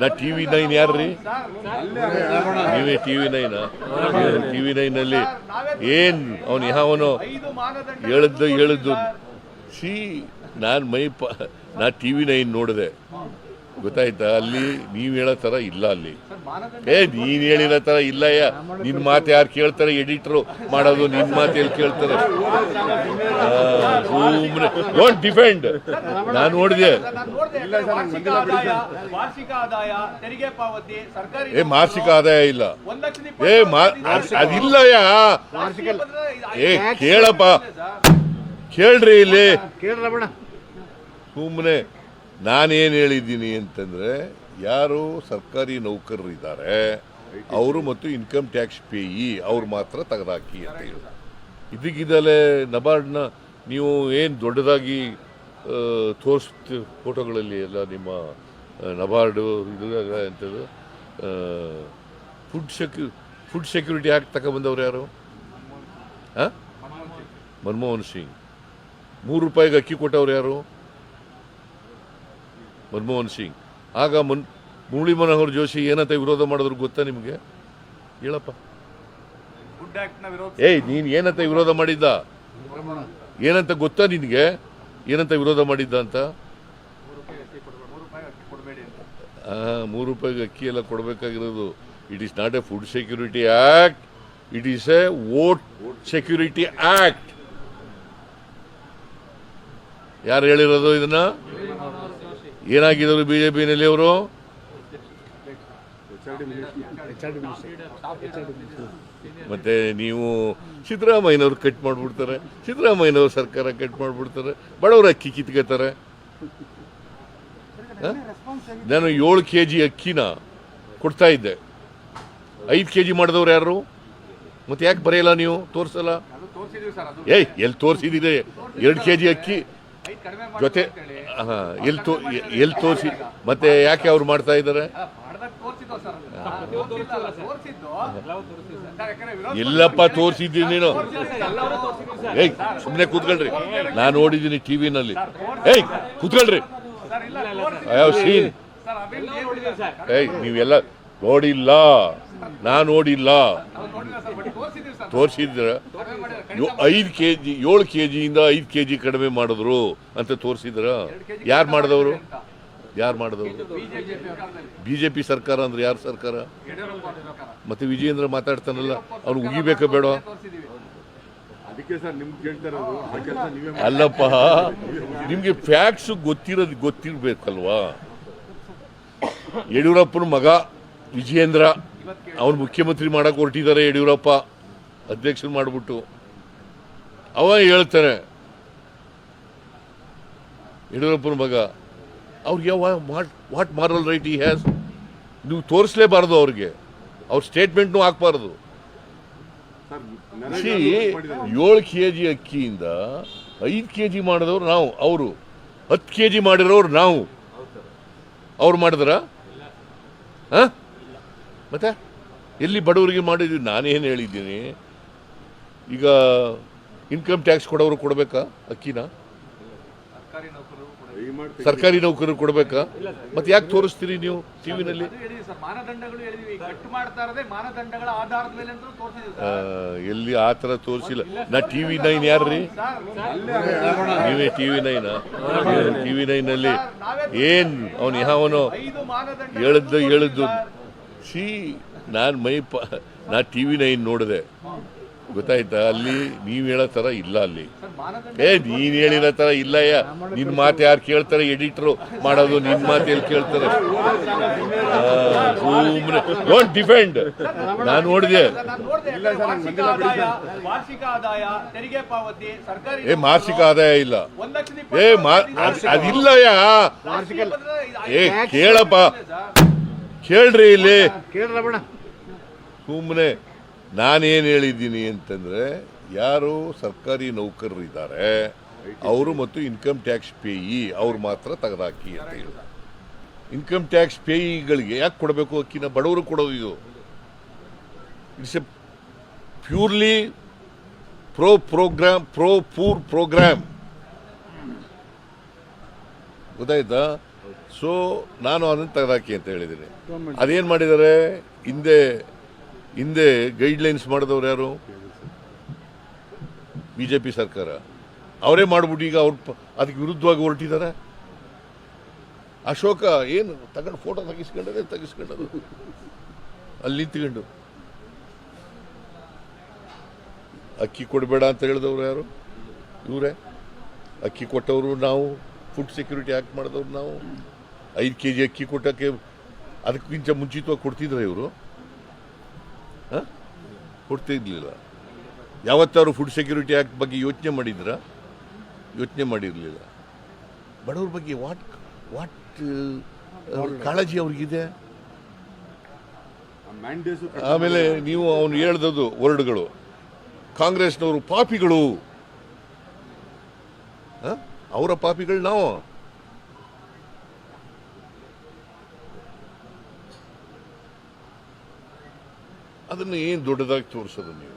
ನಾ T V nine ಯಾರ್ರಿ? ನೀವೇ T V nine? T V ನೈನಲ್ಲಿ? ಏನ್ ಅವನು ಯಾವನು ಹೇಳಿದ್ದು ಹೇಳಿದ್ದು ಸಿ ನಾನು ಮೈ ಪ ನಾ ಟಿ ವಿ ನೈನ್ ನೋಡಿದೆ. ಗೊತ್ತಾಯ್ತಾ ಅಲ್ಲಿ ನೀವು ಹೇಳೋ ಥರ ಇಲ್ಲ ಅಲ್ಲಿ. ಏ ನೀನ್ ಹೇಳಿರೋ ಥರ ಇಲ್ಲಯ್ಯ. ನಿನ್ನ ಮಾತು ಯಾರು ಕೇಳ್ತಾರೆ? ಎಡಿಟ್ರು ಮಾಡೋದು ನಿನ್ನ ಮಾತು ಎಲ್ಲಿ ಕೇಳ್ತಾರೆ ಸುಮ್ಮನೆ ಡೋಂಟ್ ಡಿಫೆಂಡ್ ನಾನು ನೋಡಿದೆ. ಏ ಮಾಸಿಕ ಆದಾಯ ಇಲ್ಲ ಏ ಅದಿಲ್ಲಯ್ಯ ಏ ಕೇಳಪ್ಪ. ಕೇಳ್ರಿ ಇಲ್ಲಿ. ಸುಮ್ನೆ. ಸುಮ್ಮನೆ ನಾನೇನು ಹೇಳಿದ್ದೀನಿ ಅಂತಂದ್ರೆ ಯಾರು ಸರ್ಕಾರಿ ನೌಕರರು ಇದ್ದಾರೆ ಅವರು ಮತ್ತು ಇನ್ಕಮ್ ಟ್ಯಾಕ್ಸ್ ಪೇಯಿ ಅವ್ರು ಮಾತ್ರ ತೆಗೆದಾಕಿ ಅಂತ ಹೇಳಿ ಇದಕ್ಕಿದಲೇ ನಬಾರ್ಡ್ನ ನೀವು ಏನು ದೊಡ್ಡದಾಗಿ ತೋರಿಸ್ತ ಫೋಟೋಗಳಲ್ಲಿ ಎಲ್ಲ ನಿಮ್ಮ ನಬಾರ್ಡು ಇದು ಎಂಥದ್ದು ಫುಡ್ ಸೆಕ್ಯೂ ಫುಡ್ ಸೆಕ್ಯೂರಿಟಿ ಆ್ಯಕ್ಟ್ ತಗೊಬಂದವ್ರು ಯಾರು? ಹಾಂ ಮನಮೋಹನ್ ಸಿಂಗ್. ಮೂರು ರೂಪಾಯಿಗೆ ಅಕ್ಕಿ ಕೊಟ್ಟವ್ರು ಯಾರು? ಮನಮೋಹನ್ ಸಿಂಗ್. ಆಗ ಮುನ್ ಮುರಳಿ ಮನೋಹರ್ ಜೋಶಿ ಏನಂತ ವಿರೋಧ ಮಾಡಿದ್ರು ಗೊತ್ತಾ ನಿಮಗೆ? ಹೇಳಪ್ಪ. ಏಯ್, ನೀನು ಏನಂತ ವಿರೋಧ ಮಾಡಿದ್ದ? ಏನಂತ ಗೊತ್ತಾ ನಿನಗೆ? ಏನಂತ ವಿರೋಧ ಮಾಡಿದ್ದ ಅಂತ? ಮೂರು ರೂಪಾಯಿಗೆ ಅಕ್ಕಿ ಎಲ್ಲ ಕೊಡಬೇಕಾಗಿರೋದು. It is not a food security act it is a vote security act ಯಾರು ಹೇಳಿರೋದು ಇದನ್ನ? ಏನಾಗಿದ್ರು ಬಿಜೆಪಿನಲ್ಲಿ ಅವರು? ಮತ್ತೆ ನೀವು ಸಿದ್ದರಾಮಯ್ಯನವ್ರು ಕಟ್ ಮಾಡಿಬಿಡ್ತಾರೆ. ಸಿದ್ದರಾಮಯ್ಯನವ್ರ ಸರ್ಕಾರ ಕಟ್ ಮಾಡಿಬಿಡ್ತಾರೆ. ಬಡವರ ಅಕ್ಕಿ ಕಿತ್ಕೋತಾರೆ? ನಾನು ಏಳು ಕೆ ಜಿ ಅಕ್ಕಿನ ಕೊಡ್ತಾ ಇದ್ದೆ. ಐದು ಕೆ ಜಿ ಮಾಡಿದವ್ರು ಯಾರು? ಮತ್ತೆ ಯಾಕೆ ಬರೆಯಲ್ಲ ನೀವು? ತೋರಿಸಲ್ಲ? ಏಯ್, ಎಲ್ಲಿ ತೋರಿಸಿದಿದೆ ಎರಡು ಕೆ ಜಿ ಅಕ್ಕಿ. ಜೊತೆ ಹಾ ಎಲ್ಲಿ ತೋ ಎಲ್ಲಿ ತೋರಿಸಿ ಮತ್ತೆ ಯಾಕೆ ಅವ್ರು ಮಾಡ್ತಾ ಇದ್ದಾರೆ? ಇಲ್ಲಪ್ಪ ತೋರಿಸಿದ್ದೀನಿ ನೀನು. ಏಯ್ ಸುಮ್ಮನೆ ಕೂತ್ಕೊಳ್ರಿ. ನಾನು ನೋಡಿದ್ದೀನಿ ಟಿವಿನಲ್ಲಿ ಏಯ್ ಕೂತ್ಕೊಳ್ರಿ. ಸರ್ ಇಲ್ಲ ಐ ಹ್ಯಾವ್ ಸೀನ್ ಏಯ್ ನೀವೆಲ್ಲ ನೋಡಿಲ್ಲ. ನಾ ನೋಡಿಲ್ಲ. ತೋರಿಸಿದ್ರೆ? ಐದು ಕೆ ಜಿ ಏಳು ಕೆ ಜಿಯಿಂದ ಐದು ಕೆ ಜಿ ಕಡಿಮೆ ಮಾಡಿದ್ರು ಅಂತ ತೋರಿಸಿದ್ರ? ಯಾರು ಮಾಡಿದವರು? ಯಾರು ಮಾಡಿದವರು? ಬಿಜೆಪಿ ಬಿ ಜೆ ಪಿ ಸರ್ಕಾರ ಅಂದ್ರೆ ಯಾರು ಸರ್ಕಾರ? ಮತ್ತೆ ವಿಜಯೇಂದ್ರ ಮಾತಾಡ್ತಾನಲ್ಲ ಅವ್ರು ಉಗಿಬೇಕ ಬೇಡ? ಅಲ್ಲಪ್ಪ ನಿಮ್ಗೆ ಫ್ಯಾಕ್ಟ್ಸ್ ಗೊತ್ತಿರೋದು ಗೊತ್ತಿರ್ಬೇಕಲ್ವಾ? ಯಡಿಯೂರಪ್ಪನ ಮಗ ವಿಜಯೇಂದ್ರ ಅವನು ಮುಖ್ಯಮಂತ್ರಿ ಮಾಡೋಕೆ ಹೊರಟಿದ್ದಾರೆ ಯಡಿಯೂರಪ್ಪ ಅಧ್ಯಕ್ಷರು ಮಾಡಿಬಿಟ್ಟು. ಅವ ಹೇಳ್ತಾನೆ ಯಡಿಯೂರಪ್ಪನ ಮಗ ಅವ್ರಿಗೆ what what moral right he has ನೀವು ತೋರಿಸ್ಲೇಬಾರ್ದು ಅವ್ರಿಗೆ. ಅವ್ರ ಸ್ಟೇಟ್ಮೆಂಟ್ನು ಹಾಕ್ಬಾರ್ದು. ಏಳು ಕೆ ಜಿ ಅಕ್ಕಿಯಿಂದ ಐದು ಕೆ ಜಿ ಮಾಡಿದವ್ರು ನಾವು ಅವರು. ಹತ್ತು ಕೆ ಜಿ ಮಾಡಿರೋರು ನಾವು. ಅವ್ರು ಮಾಡಿದ್ರ? ಹಾಂ? ಮತ್ತೆ? ಎಲ್ಲಿ ಬಡವರಿಗೆ ಮಾಡಿದ್ವಿ ನಾನೇನು ಹೇಳಿದ್ದೀನಿ? ಈಗ ಇನ್ಕಮ್ ಟ್ಯಾಕ್ಸ್ ಕೊಡೋರು ಕೊಡಬೇಕಾ ಅಕ್ಕಿನ? ಸರ್ಕಾರಿ ನೌಕರರು ಕೊಡಬೇಕಾ? ಮತ್ತೆ ಯಾಕೆ ತೋರಿಸ್ತೀರಿ ನೀವು ಟಿವಿನಲ್ಲಿ ಎಲ್ಲಿ ಆ ಥರ ತೋರಿಸಿಲ್ಲ. ನಾ ಟಿವಿ ನೈನ್ ಯಾರ್ರಿ? ನೀವೇ ಟಿವಿ ನೈನ್? ಟಿವಿ ನೈನಲ್ಲಿ ಏನು ಅವನು ಯಾವನು ಹೇಳಿದ್ದು ಹೇಳಿದ್ದು ಸಿ ನಾನು ಮೈ ಪ ನಾ ಟಿ ವಿ ನೈನ್ ನೋಡಿದೆ? ಗೊತ್ತಾಯ್ತಾ? ಅಲ್ಲಿ ನೀವು ಹೇಳೋ ಥರ ಇಲ್ಲ ಅಲ್ಲಿ. ಏ ನೀನು ಹೇಳಿರೋ ಥರ ಇಲ್ಲ ಯಾ. ನಿನ್ನ ಮಾತು ಯಾರು ಕೇಳ್ತಾರೆ? ಎಡಿಟ್ರು ಮಾಡೋದು ನಿನ್ನ ಮಾತು ಎಲ್ಲಿ ಕೇಳ್ತಾರೆ? ಸುಮ್ಮನೆ ಡೋಂಟ್ ಡಿಫೆಂಡ್ ನಾನು ನೋಡಿದೆ. ನಾನು ನೋಡಿದೆ ವಾರ್ಷಿಕ ಆದಾಯ ತೆರಿಗೆ ಪಾವತಿ ಸರ್ಕಾರಿ ಏ ಮಾಸಿಕ ಆದಾಯ ಇಲ್ಲ. ಏ ಮಾ ಸಾವಿರ ಅದಿಲ್ಲ ಯಾ. ವಾರ್ಷಿಕ ಬಂದ್ರೆ ಇದು ಏ ಕೇಳಪ್ಪ. ಕೇಳ್ರಿ ಇಲ್ಲಿ. ಸುಮ್ಮನೆ ನಾನೇನು ಹೇಳಿದ್ದೀನಿ ಅಂತಂದರೆ ಯಾರು ಸರ್ಕಾರಿ ನೌಕರರು ಇದ್ದಾರೆ ಅವರು ಮತ್ತು ಇನ್ಕಮ್ ಟ್ಯಾಕ್ಸ್ ಪೇಯಿ ಅವ್ರು ಮಾತ್ರ ತೆಗೆದಾಕಿ ಅಂತ ಹೇಳಿ. ಇನ್ಕಮ್ ಟ್ಯಾಕ್ಸ್ ಪೇಯಿಗಳಿಗೆ ಯಾಕೆ ಕೊಡಬೇಕು ಅಕ್ಕಿನ? ಬಡವರು ಕೊಡೋದು ಇದು. It's a purely pro programme pro poor programme ಗೊತ್ತಾಯ್ತಾ? ಸೊ ನಾನು ಅದನ್ನು ತೆಗೆದಾಕಿ ಅಂತ ಹೇಳಿದ್ದೀನಿ. ಅದೇನು ಮಾಡಿದ್ದಾರೆ? ಹಿಂದೆ ಹಿಂದೆ ಗೈಡ್ಲೈನ್ಸ್ ಮಾಡಿದವ್ರು ಯಾರು? ಬಿ ಜೆ ಪಿ ಸರ್ಕಾರ. ಅವರೇ ಮಾಡಿಬಿಟ್ಟು ಈಗ ಅವ್ರು ಅದಕ್ಕೆ ವಿರುದ್ಧವಾಗಿ ಹೊರಟಿದ್ದಾರೆ? ಅಶೋಕ ಏನು? ತಗೊಂಡು ಫೋಟೋ ತೆಗಿಸ್ಕೊಂಡದೆ ತೆಗಿಸ್ಕೊಂಡದು. ಅಲ್ಲಿ ನಿಂತ್ಕೊಂಡು. ಅಕ್ಕಿ ಕೊಡಬೇಡ ಅಂತ ಹೇಳಿದವರು ಯಾರು? ಇವರೇ? ಅಕ್ಕಿ ಕೊಟ್ಟವರು ನಾವು. ಫುಡ್ ಸೆಕ್ಯೂರಿಟಿ ಆ್ಯಕ್ಟ್ ಮಾಡಿದವ್ರು ನಾವು. ಐದು ಕೆ ಜಿ ಅಕ್ಕಿ ಕೊಟ್ಟಕ್ಕೆ ಅದಕ್ಕಿಂತ ಮುಂಚಿತವಾಗಿ ಕೊಡ್ತಿದ್ರ ಇವರು. ಕೊಡ್ತಿರ್ಲಿಲ್ಲ. ಯಾವತ್ತಾರು ಫುಡ್ ಸೆಕ್ಯೂರಿಟಿ ಆ್ಯಕ್ಟ್ ಬಗ್ಗೆ ಯೋಚನೆ ಮಾಡಿದ್ರ? ಯೋಚನೆ ಮಾಡಿರಲಿಲ್ಲ. ಬಡವ್ರ ಬಗ್ಗೆ ವಾಟ್ ವಾಟ್ ಕಾಳಜಿ ಅವ್ರಿಗಿದೆ? ಆಮೇಲೆ ನೀವು ಅವನು ಹೇಳ್ದದ್ದು ವರ್ಡ್ಗಳು. ಕಾಂಗ್ರೆಸ್ನವರು ಪಾಪಿಗಳು. ಹ? ಅವರ ಪಾಪಿಗಳು ನಾವು. ಅದನ್ನ ಏನು ದೊಡ್ಡದಾಗಿ ತೋರಿಸೋದು ನೀವು?